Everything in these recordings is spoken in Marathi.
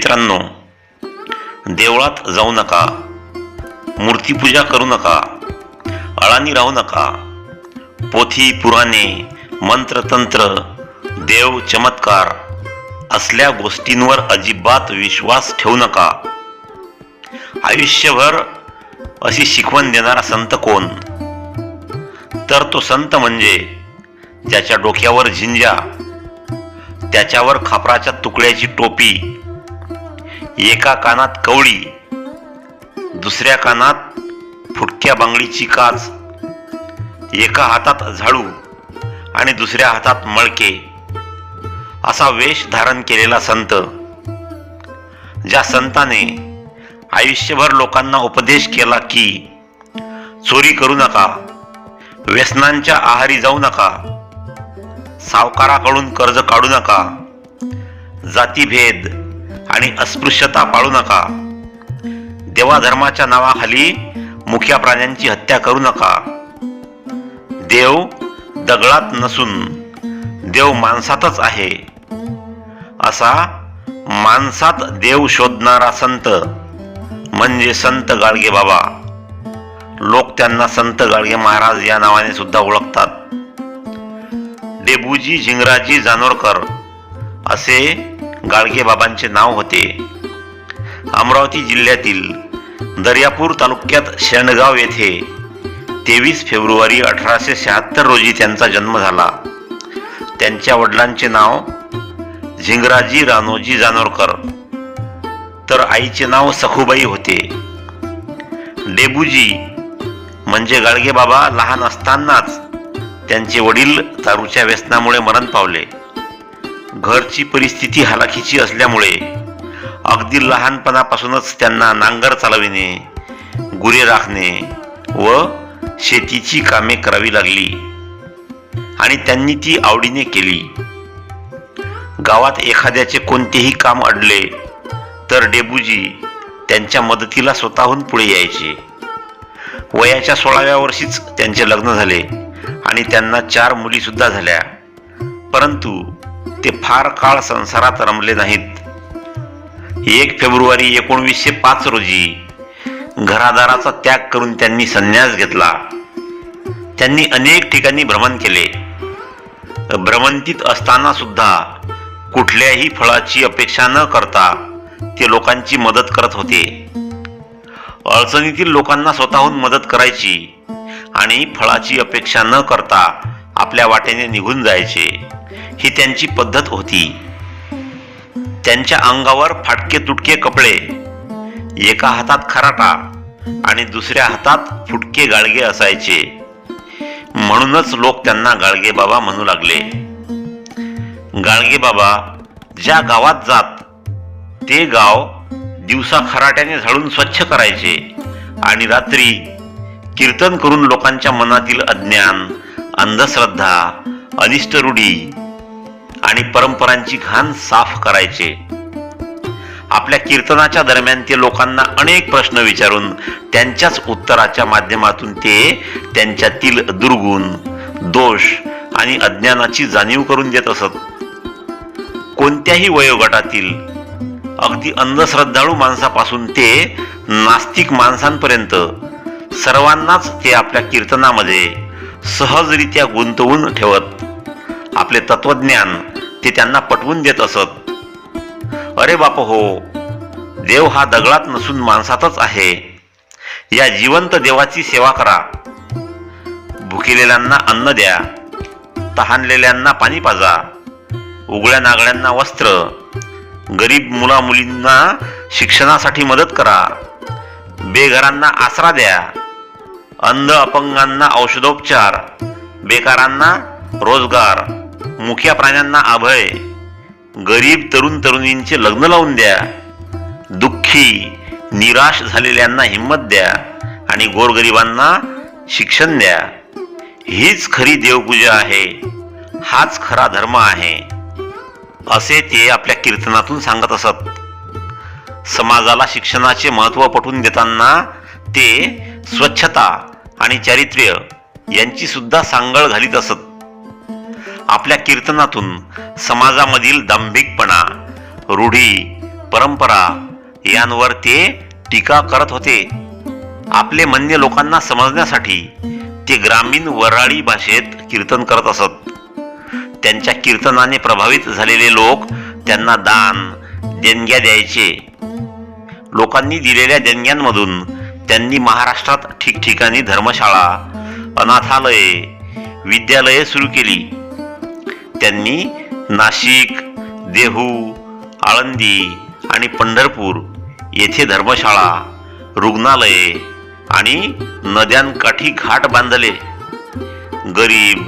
मित्रांनो देवळात जाऊ नका मूर्तीपूजा करू नका अळानी राहू नका. पोथी पुराणे मंत्रतंत्र देव चमत्कार असल्या गोष्टींवर अजिबात विश्वास ठेवू नका. आयुष्यभर अशी शिकवण देणारा संत कोण? तर तो संत म्हणजे ज्याच्या डोक्यावर झिंजा त्याच्यावर खापराच्या तुकड्याची टोपी एका कानात कवळी दुसऱ्या कानात फुटक्या बांगडीची काच एका हातात झाडू आणि दुसऱ्या हातात मळके असा वेश धारण केलेला संत ज्या संताने आयुष्यभर लोकांना उपदेश केला की चोरी करू नका व्यसनांच्या आहारी जाऊ नका सावकाराकडून कर्ज काढू नका जातीभेद आणि अस्पृश्यता पाळू नका. देवाधर्माच्या नावाखाली मुख्या प्राण्यांची हत्या करू नका. देव दगडात नसून देव माणसातच आहे. असा माणसात देव शोधणारा संत म्हणजे संत गाडगे बाबा. लोक त्यांना संत गाडगे महाराज या नावाने सुद्धा ओळखतात. डेबूजी झिंगराजी जानोरकर असे गाडगेबाबांचे नाव होते. अमरावती जिल्ह्यातील दर्यापूर तालुक्यात शेणगाव येथे तेवीस फेब्रुवारी अठराशे शहात्तर रोजी त्यांचा जन्म झाला. त्यांच्या वडिलांचे नाव झिंगराजी रानोजी जानोरकर. तर आईचे नाव सखुबाई होते. डेबूजी म्हणजे गाडगेबाबा लहान असतानाच त्यांचे वडील दारूच्या व्यसनामुळे मरण पावले. घरची परिस्थिती हालाखीची असल्यामुळे अगदी लहानपणापासूनच त्यांना नांगर चालविणे गुरे राखणे व शेतीची कामे करावी लागली. आणि त्यांनी ती आवडीने केली. गावात एखाद्याचे कोणतेही काम अडले तर डेबूजी त्यांच्या मदतीला स्वतःहून पुढे यायचे. वयाच्या सोळाव्या वर्षीच त्यांचे लग्न झाले आणि त्यांना चार मुलीसुद्धा झाल्या. परंतु ते फार काळ संसारात रमले नाहीत. एक फेब्रुवारी एकोणवीसशे पाच रोजी घरादाराचा त्याग करून त्यांनी संन्यास घेतला. त्यांनी अनेक ठिकाणी भ्रमण केले. भ्रमंतीत असताना सुद्धा कुठल्याही फळाची अपेक्षा न करता ते लोकांची मदत करत होते. अडचणीतील लोकांना स्वतःहून मदत करायची आणि फळाची अपेक्षा न करता आपल्या वाटेने निघून जायचे. ही त्यांची पद्धत होती. त्यांच्या अंगावर फाटके तुटके कपडे एका हातात खराटा आणि दुसऱ्या हातात फुटके गाळगे असायचे. म्हणूनच लोक त्यांना गाळगे बाबा म्हणू लागले. गाळगे बाबा ज्या गावात जात ते गाव दिवसा खराट्याने झाडून स्वच्छ करायचे आणि रात्री कीर्तन करून लोकांच्या मनातील अज्ञान अंधश्रद्धा अनिष्ट रूढी आणि परंपरांची घाण साफ करायचे. आपल्या कीर्तनाच्या दरम्यान ते लोकांना अनेक प्रश्न विचारून त्यांच्याच उत्तराच्या माध्यमातून ते त्यांच्यातील दुर्गुण दोष आणि अज्ञानाची जाणीव करून देत असत. कोणत्याही वयोगटातील अगदी अंधश्रद्धाळू माणसापासून ते नास्तिक माणसांपर्यंत सर्वांनाच ते आपल्या कीर्तनामध्ये सहजरित्या गुंतवून ठेवत. आपले तत्वज्ञान ते त्यांना पटवून देत असत. अरे बाप हो देव हा दगडात नसून माणसातच आहे. या जिवंत देवाची सेवा करा. भुकेलेल्यांना अन्न द्या. तहानलेल्यांना पाणी पाजा. उघड्या नागड्यांना वस्त्र. गरीब मुलामुलींना शिक्षणासाठी मदत करा. बेघरांना आसरा द्या. अंध अपंगांना औषधोपचार. बेकारांना रोजगार. मुख्या प्राण्यांना अभय. गरीब तरुण तरुणींचे लग्न लावून द्या. दुःखी निराश झालेल्यांना हिंमत द्या आणि गोरगरिबांना शिक्षण द्या. हीच खरी देवपूजा आहे. हाच खरा धर्म आहे. असे ते आपल्या कीर्तनातून सांगत असत. समाजाला शिक्षणाचे महत्त्व पटवून देताना ते स्वच्छता आणि चारित्र्य यांची सुद्धा सांगळ घालीत असत. आपल्या कीर्तनातून समाजामधील दांभिकपणा रूढी परंपरा यांवर ते टीका करत होते. आपले म्हणणे लोकांना समजण्यासाठी ते ग्रामीण वराळी भाषेत कीर्तन करत असत. त्यांच्या कीर्तनाने प्रभावित झालेले लोक त्यांना दान देणग्या द्यायचे. लोकांनी दिलेल्या देणग्यांमधून त्यांनी महाराष्ट्रात ठिकठिकाणी धर्मशाळा अनाथालये विद्यालये सुरू केली. त्यांनी नाशिक देहू आळंदी आणि पंढरपूर येथे धर्मशाळा रुग्णालये आणि नद्यांकाठी घाट बांधले. गरीब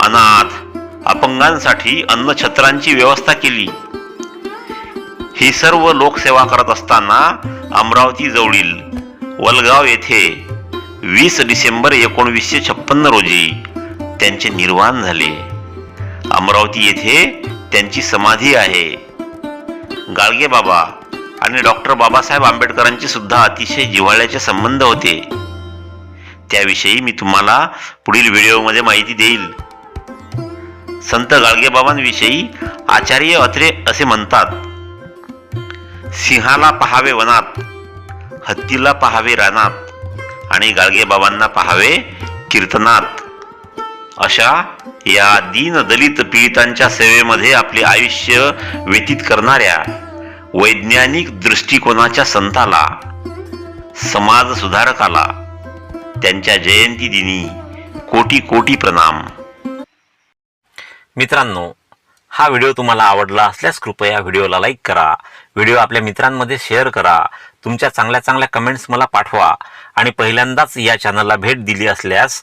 अनाथ अपंगांसाठी अन्नछत्रांची व्यवस्था केली. ही सर्व लोकसेवा करत असताना अमरावती जवळील वलगाव येथे वीस डिसेंबर एकोणवीसशे छप्पन्न रोजी त्यांचे निर्वाण झाले. अमरावती येथे त्यांची समाधी आहे. गाळगे बाबा आणि डॉक्टर बाबासाहेब आंबेडकरांचे सुद्धा अतिशय जिव्हाळ्याचे संबंध होते. त्याविषयी मी तुम्हाला पुढील व्हिडिओमध्ये माहिती देईल. संत गाडगेबाबांविषयी आचार्य अत्रे असे म्हणतात सिंहाला पहावे वनात हत्तीला पहावे रानात आणि गाडगेबाबांना पहावे कीर्तनात. अशा या दीन दलित पीडितांच्या सेवेमध्ये आपले आयुष्य व्यतीत करणाऱ्या वैज्ञानिक दृष्टिकोनाच्या संताला समाज सुधारकाला त्यांच्या जयंती दिनी कोटी कोटी प्रणाम. मित्रांनो हा व्हिडिओ तुम्हाला आवडला असल्यास कृपया व्हिडिओला लाईक करा. व्हिडिओ आपल्या मित्रांमध्ये शेअर करा. तुमच्या चांगल्या चांगल्या कमेंट्स मला पाठवा. आणि पहिल्यांदाच या चॅनलला भेट दिली असल्यास